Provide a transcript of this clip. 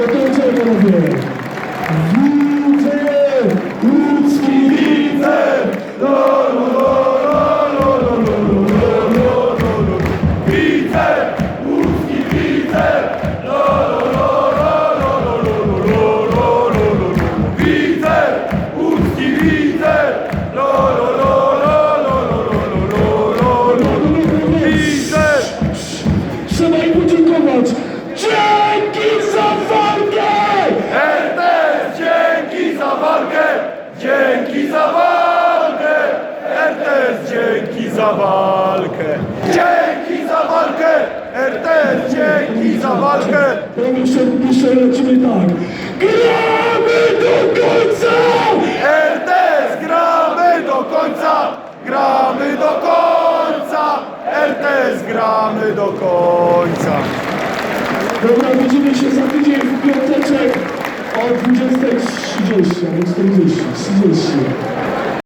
Eu tenho um time. Dzięki za walkę! RTS, dzięki za walkę! Dzięki za walkę! RTS, dzięki za walkę! Proszę, proszę, lecimy tak. Gramy do końca! RTS, gramy do końca! Gramy do końca! RTS, gramy do końca! Dobra, widzimy się za tydzień w piąteczek o 20. existe, a gente existe, se existe.